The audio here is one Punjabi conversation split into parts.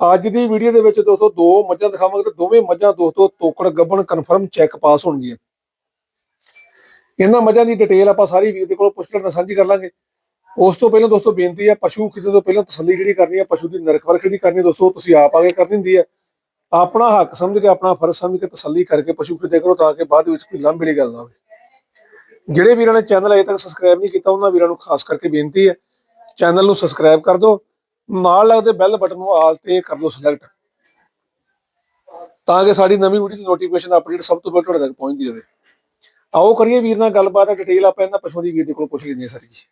ਅੱਜ ਦੀ ਵੀਡੀਓ ਦੇ ਵਿੱਚ ਦੋਸਤੋ ਦੋ ਮੱਝਾਂ ਦਿਖਾਵਾਂਗੇ ਤੇ ਦੋਵੇਂ ਮੱਝਾਂ ਦੋਸਤੋ ਤੋਕੜ ਗੱਬਣ ਕਨਫਰਮ ਚੈੱਕ ਪਾਸ ਹੋਣਗੀਆਂ। ਇਹਨਾਂ ਮੱਝਾਂ ਦੀ ਡਿਟੇਲ ਆਪਾਂ ਸਾਰੀ ਵੀਰ ਦੇ ਕੋਲ ਪੁੱਛ ਲੈਣਾ ਸਾਂਝੀ ਕਰ ਲਾਂਗੇ। ਉਸ ਤੋਂ ਪਹਿਲਾਂ ਦੋਸਤੋ ਬੇਨਤੀ ਹੈ, ਪਸ਼ੂ ਖਰੀਦਣ ਤੋਂ ਪਹਿਲਾਂ ਤਸੱਲੀ ਜਿਹੜੀ ਕਰਨੀ ਹੈ, ਪਸ਼ੂ ਦੀ ਨਰਖ ਪਰਖ ਜਿਹੜੀ ਕਰਨੀ ਹੈ ਦੋਸਤੋ, ਤੁਸੀਂ ਆਪ ਆਗੇ ਕਰਨੀ ਹੁੰਦੀ ਹੈ। ਆਪਣਾ ਹੱਕ ਸਮਝ ਕੇ, ਆਪਣਾ ਫਰਜ਼ ਸਮਝ ਕੇ ਤਸੱਲੀ ਕਰਕੇ ਪਸ਼ੂ ਖਰੀਦਿਆ ਕਰੋ ਤਾਂ ਕਿ ਬਾਅਦ ਵਿੱਚ ਕੋਈ ਲਾਂਭੇ ਵਾਲੀ ਗੱਲ ਨਾ ਹੋਵੇ। ਜਿਹੜੇ ਵੀਰਾਂ ਨੇ ਚੈਨਲ ਅਜੇ ਤੱਕ ਸਬਸਕ੍ਰਾਈਬ ਨਹੀਂ ਕੀਤਾ, ਉਹਨਾਂ ਵੀਰਾਂ ਨੂੰ ਖਾਸ ਕਰਕੇ ਬੇਨਤੀ ਹੈ ਚੈਨਲ ਨੂੰ ਸਬਸਕ੍ਰਾਈਬ ਕਰ ਦਿਓ। ਨਾਲ ਲੱਗਦੇ ਬੈਲ ਬਟਨ ਨੂੰ ਆਲ ਤੇ ਕਰ ਦਿਓ ਸਿਲੈਕਟ ਤਾਂ ਕਿ ਸਾਡੀ ਨਵੀਂ ਵੀਡੀਓ ਦੀ ਨੋਟੀਫਿਕੇਸ਼ਨ ਅਪਡੇਟ ਸਭ ਤੋਂ ਪਹਿਲਾਂ ਤੁਹਾਡੇ ਤੱਕ ਪਹੁੰਚਦੀ ਰਹੇ। ਆਓ ਕਰੀਏ ਵੀਰ ਨਾਲ ਗੱਲਬਾਤ ਡਿਟੇਲ ਆਪਾਂ ਇਹਨਾਂ ਪਸ਼ੂਆਂ ਦੀ ਵੀਰ ਦੇ ਕੋਲ ਪੁੱਛ ਲੈਂਦੇ ਹਾਂ ਸਾਰੀ ਜੀ।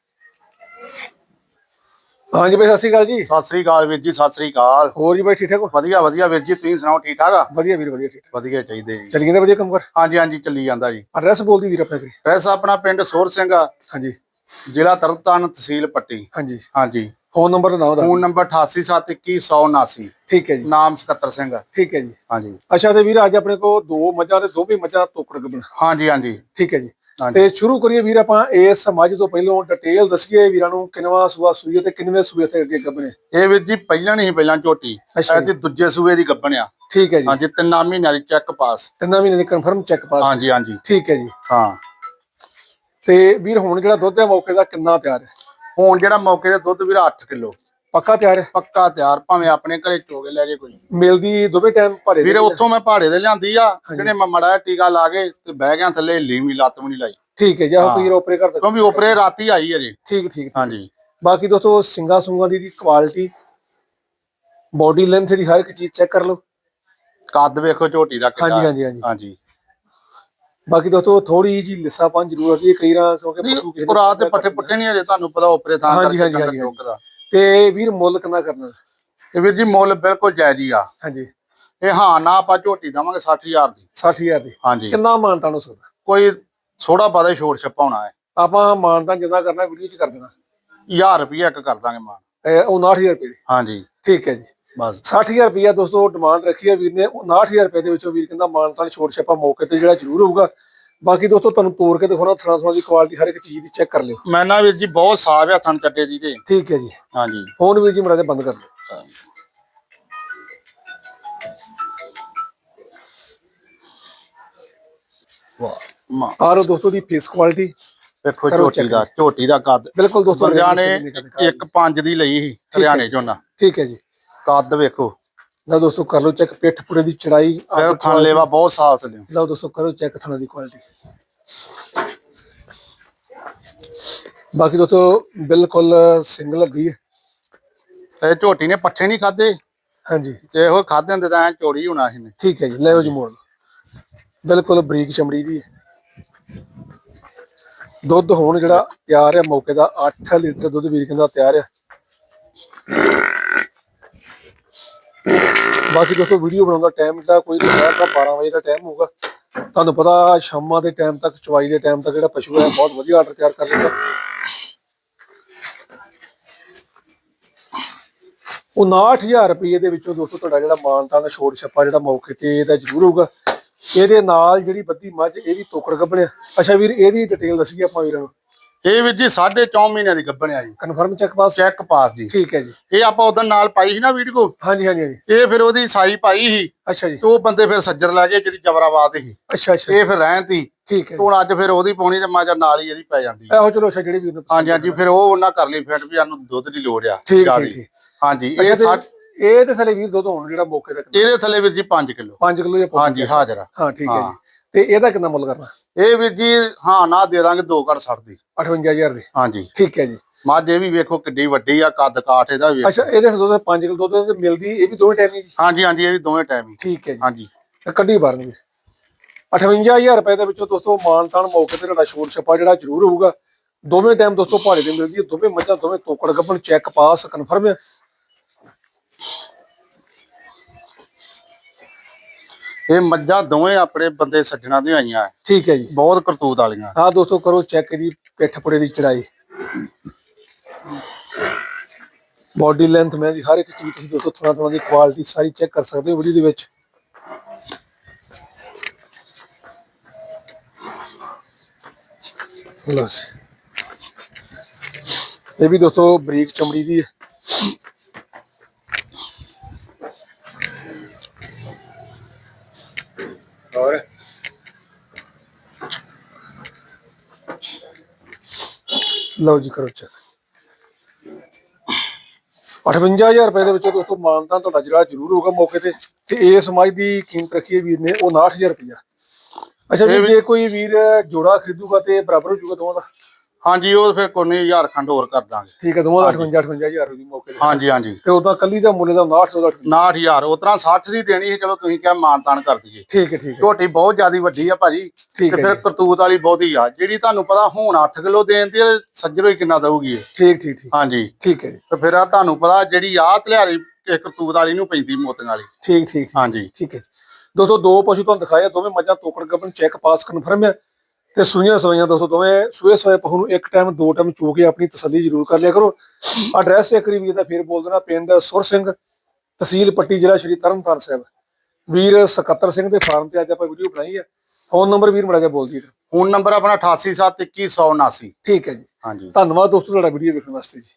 ਹਾਂਜੀ ਬਾਈ ਸਤਿ ਸ਼੍ਰੀ ਅਕਾਲ ਜੀ। ਸਤਿ ਸ੍ਰੀ ਅਕਾਲ ਵੀਰ ਜੀ ਸਤਿ ਸ੍ਰੀ ਅਕਾਲ। ਹੋਰ ਜੀ ਬਾਈ ਠੀਕ ਠਾਕ ਹੋ? ਵਧੀਆ ਵਧੀਆ ਵੀਰ ਜੀ ਤੁਸੀਂ ਸੁਣਾਓ ਠੀਕ ਠਾਕ ਆ? ਵਧੀਆ ਵੀਰ ਵਧੀਆ ਠੀਕ ਵਧੀਆ ਚਾਹੀਦੇ ਜੀ। ਚੱਲ ਗਏ ਵਧੀਆ ਕੰਮ ਕਰ? ਹਾਂਜੀ ਹਾਂਜੀ ਚੱਲੀ ਜਾਂਦਾ ਜੀ। ਐਡਰੈਸ ਬੋਲਦੀ ਵੀਰ ਆਪਣੇ ਕੋਲ ਐਸ ਆਪਣਾ ਪਿੰਡ ਸੋਰ ਸਿੰਘ ਆ। ਹਾਂਜੀ। ਜ਼ਿਲ੍ਹਾ ਤਰਨਤਾਰਨ ਤਹਿਸੀਲ ਪੱਟੀ। ਹਾਂਜੀ। ਹਾਂਜੀ। ਫੋਨ ਨੰਬਰ ਦਾ ਨਾਮ ਦੱਸ ਫੋਨ ਨੰਬਰ 88712179 ਠੀਕ ਹੈ ਜੀ। ਨਾਮ ਸਕੱਤਰ ਸਿੰਘ ਆ। ਠੀਕ ਹੈ ਜੀ। ਹਾਂਜੀ। ਅੱਛਾ ਤੇ ਵੀਰ ਅੱਜ ਆਪਣੇ ਕੋਲ ਦੋ ਮੱਝਾਂ ਤੇ ਦੋਵੇਂ ਮੱਝਾਂ ਤੋਕੜ ਗੱਬਣ। ਹਾਂਜੀ ਹਾਂਜੀ। ਠੀਕ ਹੈ ਜੀ। ਤੇ ਸ਼ੁਰੂ ਕਰੀਏ ਵੀਰ ਆਪਾਂ ਇਸ ਮੱਝ ਤੋਂ ਪਹਿਲਾਂ ਡਿਟੇਲ ਦੱਸੀਏ ਵੀਰਾਂ ਨੂੰ ਕਿੰਨਵਾ ਸੂਆ ਸੂਈ ਹੈ ਤੇ ਕਿੰਨਵੇਂ ਸੂਏ ਤੇ ਅੱਗੇ ਗੱਬਣੇ। ਇਹ ਵੀਰ ਜੀ ਪਹਿਲਾਂ ਨਹੀਂ ਪਹਿਲਾਂ ਝੋਟੀ। ਤੇ ਦੂਜੇ ਸੂਏ ਦੀ ਗੱਬਣਿਆ ਠੀਕ ਹੈ ਜੀ। ਹਾਂਜੀ ਤਿੰਨਾਂ ਮਹੀਨਿਆਂ ਦੀ ਚੈੱਕ ਪਾਸ ਤਿੰਨਾਂ ਮਹੀਨੇ ਦੀ ਕਨਫਰਮ ਚੈੱਕ ਪਾਸ ਹਾਂਜੀ ਹਾਂਜੀ। ਠੀਕ ਹੈ ਜੀ। ਹਾਂ। ਤੇ ਵੀਰ ਹੁਣ ਜਿਹੜਾ ਦੁੱਧ ਹੈ ਮੌਕੇ ਦਾ ਕਿੰਨਾ ਤਿਆਰ ਹੈ? ਹੁਣ ਜਿਹੜਾ ਮੌਕੇ ਤੇ ਦੁੱਧ ਵੀਰ 8 ਕਿਲੋ। ਪੱਕਾ ਤਿਆਰ ਹੈ। ਪੱਕਾ ਤਿਆਰ ਭਾਵੇਂ ਆਪਣੇ ਘਰੇ ਚੋਗੇ ਲੈ ਜੇ ਕੋਈ। ਮਿਲਦੀ ਦੋਵੇਂ ਟਾਈਮ ਭਰੇ ਵੀਰੇ ਦੀ ਹੈ। ਉੱਥੋਂ ਮੈਂ ਪਹਾੜੇ ਦੇ ਲਿਆਂਦੀ ਆ ਜਿਹਨੇ ਮੜਾ ਟੀਕਾ ਲਾ ਕੇ ਤੇ ਬਹਿ ਗਿਆ ਥੱਲੇ ਲੀਵੀ ਲੱਤ ਵੀ ਨਹੀਂ ਲਾਈ। ਠੀਕ ਹੈ ਜੀ ਹਾਂ। ਵੀਰ ਓਪਰੇ ਕਰ ਦੋ ਕਿਉਂਕਿ ਉਪਰੇ ਰਾਤੀ ਆਈ ਅਜੇ। ਠੀਕ ਠੀਕ ਹਾਂਜੀ। ਬਾਕੀ ਦੋਸਤੋ ਸਿੰਗਾ ਸੁੰਗਾ ਦੀ ਕੁਆਲਿਟੀ ਬਾਡੀ ਲੈਂਥ ਦੀ ਹਰ ਇੱਕ ਚੀਜ਼ ਚੈੱਕ ਕਰ ਲਓ। ਕੱਦ ਵੇਖੋ ਝੋਟੀ ਦਾ ਹਾਂਜੀ ਹਾਂਜੀ ਹਾਂਜੀ। ਹਾਂਜੀ। ਬਾਕੀ ਦੋਸਤੋ ਥੋੜੀ ਜੀ ਲਿੱਸਾਪਨ ਜ਼ਰੂਰ ਹੁੰਦੀ ਹੈ ਕਈ ਰਾਂ ਕਿਉਂਕਿ ਪਸ਼ੂ ਕਿਸੇ ਦੇ ਪੁਰਾ ਤੇ ਪੱਠੇ ਪੁੱਠੇ ਨਹੀਂ ਅਜੇ ਤੁਹਾਨੂੰ ਪਤਾ ਉਪਰੇ ਹਾਂਜੀ, ਕਰਕੇ ਹਾਂਜੀ, ਡੰਗਰ ਹਾਂਜੀ, ਚੁੱਕਦਾ। ਤੇ ਵੀਰ ਮੁੱਲ ਕਿੰਨਾ ਕਰਨਾ? ਇਹ ਵੀਰ ਜੀ ਮੁੱਲ ਬਿਲਕੁਲ ਜਾਇਜ਼ ਹੀ ਆ। ਹਾਂਜੀ। ਇਹ ਹਾਂ ਨਾ ਆਪਾਂ ਝੋਟੀ ਦਵਾਂਗੇ 60000 ਦੀ। 60000 ਦੀ। ਹਾਂਜੀ। ਕਿੰਨਾ ਮਾਨਤਾਨ ਹੋ ਸਕਦਾ ਕੋਈ ਥੋੜਾ ਬਾਦਾ ਛੋੜ ਛੱਪਾ ਹੋਣਾ ਹੈ। ਆਪਾਂ ਮਾਨਤਾਨ ਜਿੰਨਾ ਕਰਨਾ ਵੀਡੀਓ 'ਚ ਕਰ ਦੇਣਾ। 1000 ਰੁਪਏ ਇੱਕ ਕਰ ਦਾਂਗੇ ਮਾਨ ਇਹ 59000 ਰੁਪਏ ਦੀ। ਹਾਂਜੀ। ਠੀਕ ਹੈ ਜੀ। ਬਸ। 60000 ਰੁਪਏ ਦੋਸਤੋ ਡਿਮਾਂਡ ਰੱਖੀ ਹੈ ਵੀਰ ਨੇ। 59000 ਰੁਪਏ ਦੇ ਵਿੱਚੋਂ ਵੀਰ ਕਹਿੰਦਾ ਮਾਨਤਾਨ ਛੋਟ ਛੱਪਾ ਮੌਕੇ ਤੇ ਜਿਹੜਾ ਜ਼ਰੂਰ ਹੋਊਗਾ। ਬਾਕੀ ਦੋਸਤੋ ਤੁਹਾਨੂੰ ਤੋੜ ਕੇ ਦਿਖਾਉਣਾ ਥਣਾ ਥਣਾ ਦੀ ਕੁਆਲਿਟੀ ਹਰ ਇੱਕ ਚੀਜ਼ ਦੀ ਚੈੱਕ ਕਰ ਲਿਓ। ਮੈਂ ਨਾ ਵੀਰ ਜੀ ਬਹੁਤ ਸਾਫ਼ ਆ ਥਣ ਚੱਡੇ ਦੀ ਤੇ। ਠੀਕ ਹੈ ਜੀ। ਹਾਂਜੀ। ਫੋਨ ਵੀਰ ਜੀ ਮੜਾ ਦੇ ਬੰਦ ਕਰ ਲਓ ਵਾਹ। ਲਓ ਦੋਸਤੋ ਦੀ ਫੇਸ ਕੁਆਲਿਟੀ ਵੇਖੋ ਝੋਟੀ। ਦਾ ਝੋਟੀ ਦਾ ਕੱਦ। ਬਿਲਕੁਲ ਦੋਸਤੋ ਨੇ ਰੇਂਜ ਦੇ ਨਿਕਲ ਇੱਕ ਪੰਜ ਦੀ ਲਈ ਸੀ ਹਰਿਆਣੇ ਚੋਂ ਨਾ ਠੀਕ ਹੈ ਜੀ। ਕੱਦ ਵੇਖੋ। ਲਓ ਦੋਸਤੋ ਕਰ ਲਓ ਚੈੱਕ ਪਿੱਠ ਪੂਰੇ ਦੀ ਚੜਾਈ ਫਿਰ ਥਣ ਲੇਵਾ ਬਹੁਤ ਸਾਫ਼ ਥੱਲੇ। ਲਓ ਦੋਸਤੋ ਕਰੋ ਚੈੱਕ ਥਣਾ ਦੀ ਕੁਆਲਿਟੀ ਬਾਕੀ ਦੋਸਤੋ ਬਿਲਕੁਲ ਸਿੰਗਲ ਹੱਡੀ ਹੈ। ਤੇ ਝੋਟੀ ਨੇ ਪੱਠੇ ਨਹੀਂ ਖਾਦੇ ਹਾਂਜੀ। ਜੇ ਉਹ ਖਾਦੇ ਹੁੰਦੇ ਤਾਂ ਐ ਚੋਰੀ ਹੋਣਾ ਸੀ ਨੇ ਠੀਕ ਹੈ ਜੀ ਲੈ ਜੀ ਮੋੜ ਲਓ। ਬਿਲਕੁਲ ਬਰੀਕ ਚਮੜੀ ਦੀ ਹੈ। ਦੁੱਧ ਹੁਣ ਜਿਹੜਾ ਤਿਆਰ ਹੈ ਮੌਕੇ ਦਾ 8 ਲੀਟਰ ਦੁੱਧ ਵੀਰ ਕਹਿੰਦਾ ਤਿਆਰ ਹੈ। ਬਾਕੀ ਦੋਸਤੋ ਵੀਡੀਓ ਬਣਾਉਣ ਦਾ ਟਾਈਮ ਜਿਹੜਾ ਕੋਈ ਦੁਪਹਿਰ ਦਾ 12 ਵਜੇ ਦਾ ਟਾਈਮ ਹੋਊਗਾ। ਤੁਹਾਨੂੰ ਪਤਾ ਸ਼ਾਮਾਂ ਦੇ ਟਾਈਮ ਤੱਕ, ਚਵਾਈ ਦੇ ਟਾਈਮ ਤੱਕ ਜਿਹੜਾ ਪਸ਼ੂ ਹੈ, ਬਹੁਤ ਵਧੀਆ ਆਰਡਰ ਤਿਆਰ ਕਰ ਲੈਂਦਾ। ਉਹ 69000 ਰੁਪਏ ਦੇ ਵਿੱਚੋਂ ਦੋਸਤੋ, ਤੁਹਾਡਾ ਜਿਹੜਾ ਮਾਨਤਾ ਦਾ ਛੋੜ ਛੱਪਾ ਜਿਹੜਾ ਮੌਕੇ ਤੇ ਇਹਦਾ ਜ਼ਰੂਰ ਹੋਊਗਾ। ਇਹਦੇ ਨਾਲ ਜਿਹੜੀ ਬੱਦੀ ਮੱਝ, ਇਹ ਵੀ ਤੋਕੜ ਗੱਬਣਿਆ ਅੱਛਾ ਵੀਰ, ਇਹਦੀ ਡਿਟੇਲ ਦੱਸੀਏ ਆਪਾਂ ਵੀਰਾਂ ਨੂੰ। ਇਹ ਵੀਰ ਜੀ 4.5 ਮਹੀਨਿਆਂ ਦੀ ਗੱਭਣਿਆ ਜੀ। Confirm check pass check pass ਜੀ। ਠੀਕ ਹੈ ਜੀ। ਇਹ ਆਪਾਂ ਉਦੋਂ ਨਾਲ ਪਾਈ ਸੀ ਨਾ ਵੀਡੀਓ ਹਾਂਜੀ ਹਾਂਜੀ ਹਾਂਜੀ। ਇਹ ਫਿਰ ਉਹਦੀ ਸਾਈ ਪਾਈ ਸੀ। ਅੱਛਾ ਜੀ। ਤੇ ਉਹ ਬੰਦੇ ਫਿਰ ਸੱਜਰ ਲੈ ਗਏ ਜਿਹੜੀ ਜਬਰਾਬਾਦ ਸੀ। ਅੱਛਾ ਅੱਛਾ। ਇਹ ਫਿਰ ਰਹਿਣ ਤੀ। ਠੀਕ ਹੈ। ਹੁਣ ਅੱਜ ਫਿਰ ਉਹਦੀ ਪਾਉਣੀ ਤੇ ਮਾਜਾ ਨਾਲ ਹੀ ਇਹਦੀ ਪੈ ਜਾਂਦੀ। ਇਹੋ ਚਲੋ ਅੱਛਾ ਜਿਹੜੇ ਵੀਰ ਨੂੰ ਹਾਂਜੀ ਹਾਂਜੀ ਫਿਰ ਉਹ ਉਹਨਾਂ ਕਰ ਲਈ ਫਿੱਟ ਵੀ ਸਾਨੂੰ ਦੁੱਧ ਦੀ ਲੋੜ ਆ ਠੀਕ ਠੀਕ ਹਾਂਜੀ ਇਹ ਇਹ ਤੇ ਥਲੇ ਵੀਰ ਦੁੱਧ ਹੋਣ ਜਿਹੜਾ ਮੌਕੇ ਤੱਕ ਇਹਦੇ ਥੱਲੇ ਵੀਰ ਜੀ 5 ਕਿਲੋ। 5 ਕਿਲੋ ਜਾਂ ਹਾਂਜੀ ਹਾਜ਼ਰ ਆ। ਹਾਂ ਠੀਕ ਹੈ ਹਾਂ। ਜੀ। ਤੇ ਇਹਦਾ ਕਿੰਨਾ ਮੁੱਲ ਕਰਨਾ? ਇਹ ਵੀਰ ਜੀ ਹਾਂ ਨਾ ਦੇ ਦਾਂਗੇ 2 ਘੜ ਛੱਡ ਦੀ। 58000 ਦੇ। ਹਾਂਜੀ। ਠੀਕ ਹੈ ਜੀ। ਮੱਝ ਇਹ ਵੀ ਵੇਖੋ ਕਿੱਡੀ ਵੱਡੀ ਆ ਕੱਦ ਕਾਠ ਇਹਦਾ ਵੀ ਅੱਛਾ ਇਹਦੇ ਦੁੱਧ 5 ਕਿਲੋ ਦੁੱਧ ਤੇ ਮਿਲਦੀ ਇਹ ਵੀ ਦੋਵੇਂ ਟਾਈਮ ਹੀ ਹਾਂਜੀ ਹਾਂਜੀ ਇਹ ਵੀ ਦੋਵੇਂ ਟਾਈਮ ਹੀ। ਠੀਕ ਹੈ ਜੀ। ਹਾਂਜੀ। ਕੱਢੀ ਬਾਹਰ ਨੂੰ 58000 ਰੁਪਏ ਦੇ ਵਿੱਚੋਂ ਦੋਸਤੋ ਮਾਨਤਾਨ ਮੌਕੇ ਤੇ ਤੁਹਾਡਾ ਛੋੜ ਛਪਾ ਜਿਹੜਾ ਜ਼ਰੂਰ ਹੋਊਗਾ। ਦੋਵੇਂ ਟਾਈਮ ਦੋਸਤੋ ਭਾੜੇ ਦੇ ਮਿਲਦੀ ਹੈ। ਦੋਵੇਂ ਮੱਝਾਂ ਦੋਵੇਂ ਤੋਕੜ ਗੱਭਣ ਚੈੱਕ ਪਾਸ ਕਨਫਰਮ ਹੈ। ਇਹ ਮੱਝਾਂ ਦੋਵੇਂ ਆਪਣੇ ਬੰਦੇ ਸੱਜਣਾ ਦੀਆਂ ਆਈਆਂ। ਠੀਕ ਹੈ ਜੀ। ਬਹੁਤ ਕਰਤੂਤ ਵਾਲੀਆਂ। ਹਾਂ ਦੋਸਤੋ ਕਰੋ ਚੈੱਕ ਇਹਦੀ ਪਿੱਠ ਪੁੜੇ ਦੀ ਚੜਾਈ। ਬਾਡੀ ਲੈਂਥ ਮੈਂ ਦੀ ਹਰ ਇੱਕ ਚੀਜ਼ ਤੁਸੀਂ ਦੋਸਤੋ ਥੋੜਾ ਥੋੜਾ ਦੀ ਕੁਆਲਿਟੀ ਸਾਰੀ ਚੈੱਕ ਕਰ ਸਕਦੇ ਹੋ ਵੀਡੀਓ ਦੇ ਵਿੱਚ। ਲਓ ਜੀ। ਇਹ ਵੀ ਦੋਸਤੋ ਬਰੀਕ ਚਮੜੀ ਦੀ ਹੈ। ਲਓ ਜੀ ਕਰੋ ਚੈੱਕ। 58000 ਰੁਪਏ ਦੇ ਵਿੱਚ ਦੋਸਤੋ ਮਾਨਤਾ ਤੁਹਾਡਾ ਜਿਹੜਾ ਜ਼ਰੂਰ ਹੋਊਗਾ ਮੌਕੇ ਤੇ। ਤੇ ਇਸ ਮੱਝ ਦੀ ਕੀਮਤ ਰੱਖੀ ਹੈ ਵੀਰ ਨੇ ਉਹ 69000 ਰੁਪਇਆ ਅੱਛਾ ਵੀ ਜੇ ਕੋਈ ਵੀਰ ਜੋੜਾ ਖਰੀਦੂਗਾ ਤੇ ਬਰਾਬਰ ਹੋ ਜਾਊਗਾ ਦੋਵਾਂ ਦਾ? ਹਾਂਜੀ ਉਹ ਫਿਰ ਕੋਈ ਨਹੀਂ ਹਜ਼ਾਰ ਖੰਡ ਹੋਰ ਕਰ ਦਾਂਗੇ। ਠੀਕ ਹੈ ਦੋਵਾਂ ਦਾ 58 58000 ਦੀ ਮੌਕੇ ਤੇ। ਹਾਂਜੀ ਹਾਂਜੀ। ਤੇ ਉਦਾਂ ਕੱਲੀ ਦਾ ਮੁੱਲ ਦਾ 59 ਦਾ 69000 ਉਤਰਾ 60 ਦੀ ਦੇਣੀ ਸੀ ਚਲੋ ਤੁਸੀਂ ਕਿਹਾ ਮਾਨਤਾਨ ਕਰ ਦਈਏ। ਠੀਕ ਹੈ ਠੀਕ ਹੈ। ਝੋਟੀ ਬਹੁਤ ਜ਼ਿਆਦੀ ਵੱਡੀ ਆ ਭਾਜੀ ਤੇ ਹੈ ਫਿਰ। ਕਰਤੂਤ ਵਾਲੀ ਬਹੁਤੀ ਆ। ਜਿਹੜੀ ਤੁਹਾਨੂੰ ਪਤਾ ਹੁਣ 8 ਕਿਲੋ ਦੇਣ ਦੀ ਸੱਜਰੋ ਹੀ ਕਿੰਨਾ ਦਊਗੀ? ਠੀਕ ਠੀਕ ਠੀਕ। ਹਾਂਜੀ। ਠੀਕ ਹੈ ਤੇ ਫਿਰ ਆ ਤੁਹਾਨੂੰ ਪਤਾ ਜਿਹੜੀ ਆ ਤਲਿਆਰੀ ਇਹ ਕਰਤੂਤ ਵਾਲੀ ਨੂੰ ਪੈਂਦੀ ਮੋਤੀਆਂ ਵਾਲੀ। ਠੀਕ ਠੀਕ। ਹਾਂਜੀ। ਠੀਕ ਹੈ। ਦੋਸਤੋ ਦੋ ਪਸ਼ੂ ਤੁਹਾਨੂੰ ਦਿਖਾਏ ਆ, ਦੋਵੇਂ ਮੱਝਾਂ ਤੋਕੜ ਗੱਬਨ ਚੈੱਕ ਪਾਸ ਕਨਫਰਮ ਹੈ ਤੇ ਸੂਈਆਂ ਸਵਾਈਆਂ ਦੋਸਤੋ ਦੋਵੇਂ ਸੂਏ ਸਵਾਏ ਪਸ਼ੂ ਨੂੰ ਇੱਕ ਟਾਈਮ ਦੋ ਟਾਈਮ ਚੋ ਕੇ ਆਪਣੀ ਤਸੱਲੀ ਜ਼ਰੂਰ ਕਰ ਲਿਆ ਕਰੋ। ਐਡਰੈਸ ਇੱਕ ਵਾਰੀ ਦਾ ਫੇਰ ਬੋਲ ਦੇਣਾ ਪਿੰਡ ਸੁਰ ਸਿੰਘ ਤਹਿਸੀਲ ਪੱਟੀ ਜ਼ਿਲ੍ਹਾ ਸ਼੍ਰੀ ਤਰਨਤਾਰਨ ਸਾਹਿਬ। ਵੀਰ ਸਕੱਤਰ ਸਿੰਘ ਦੇ ਫਾਰਮ ਤੇ ਅੱਜ ਆਪਾਂ ਵੀਡੀਓ ਬਣਾਈ ਹੈ। ਫੋਨ ਨੰਬਰ ਵੀਰ ਮੜਾ ਜਾ ਬੋਲ ਦਈਏ। ਫੋਨ ਨੰਬਰ ਆਪਣਾ 88712179 ਠੀਕ ਹੈ ਜੀ। ਹਾਂਜੀ। ਧੰਨਵਾਦ ਦੋਸਤੋ ਤੁਹਾਡਾ ਵੀਡੀਓ ਵੇਖਣ ਵਾਸਤੇ ਜੀ।